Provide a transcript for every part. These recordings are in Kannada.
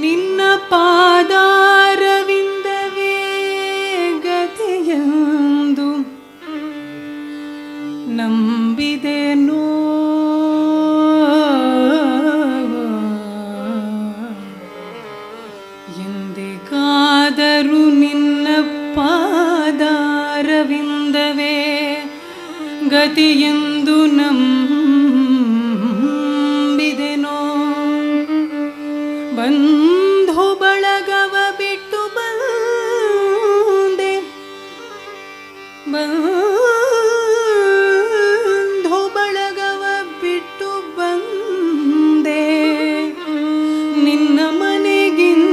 ನಿನ್ನ ಪಾದಾರವಿಂದವೇ ಗತಿಯಂದು ನಂಬಿದೆನೋ? ಎಂದಿಗಾದರೂ ನಿನ್ನ ಪಾದಾರವಿಂದವೇ ಗತಿಯೆಂದು ನಂಬಿದೆನೋ ಬಂಧು ಬಳಗವ ಬಿಟ್ಟು ಬಂದೆ. ಬಂಧು ಬಳಗವ ಬಿಟ್ಟು ಬಂದೆ. ನಿನ್ನ ಮನೆಗಿಂದು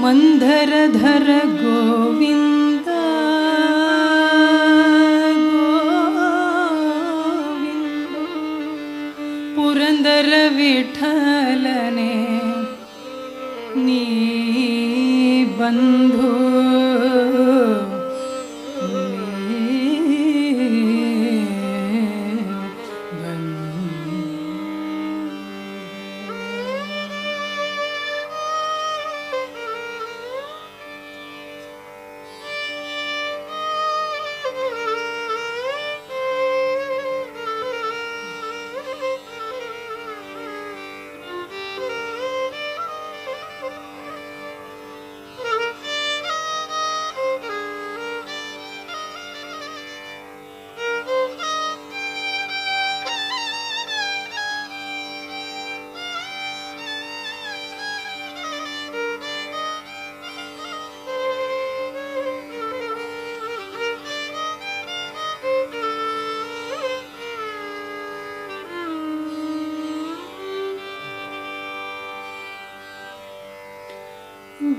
ಮಂದರಧರ ಗೋವಿಂದ विठलने नी बन्धु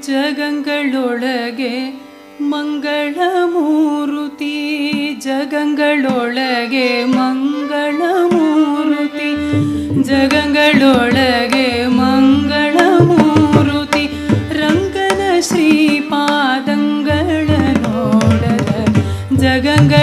ಜಗಂಗಳೊಳಗೆ ಮಂಗಳ ಮೂರುತಿ ಜಗಂಗಳೊಳಗೆ ಮಂಗಳ ಮೂರುತಿ ಜಗಂಗಳೊಳಗೆ ಮಂಗಳ ಮೂರುತಿ ರಂಗನ ಶ್ರೀಪಾದಂಗಳ ನೋಡದ ಜಗಂಗಳೊಳಗೆ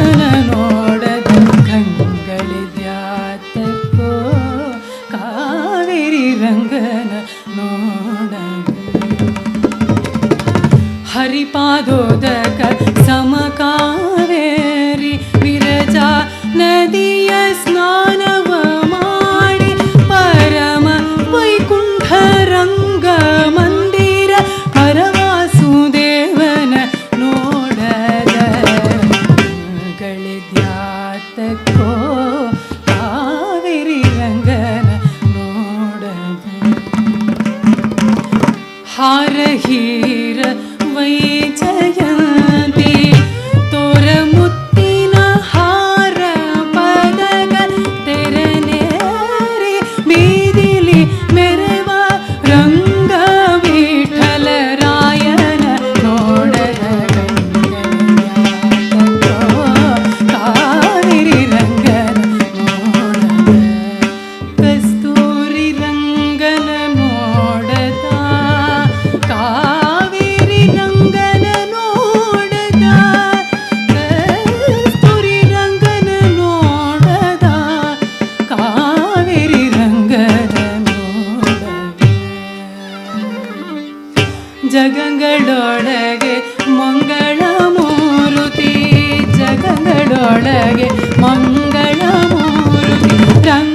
गोदक समकावेरि विरजा नदीय स्नानवमाणि परम वैकुण्ठरङ्गमन्दिर परवासुदेवन नोडद ध्यातको हारही ಜಗಗಳೊಳಗೆ ಮಂಗಳ ಮೂರುತಿ ಜಗಗಳೊಳಗೆ ಮಂಗಳ ಮೂರುತಿ. ರಂಗ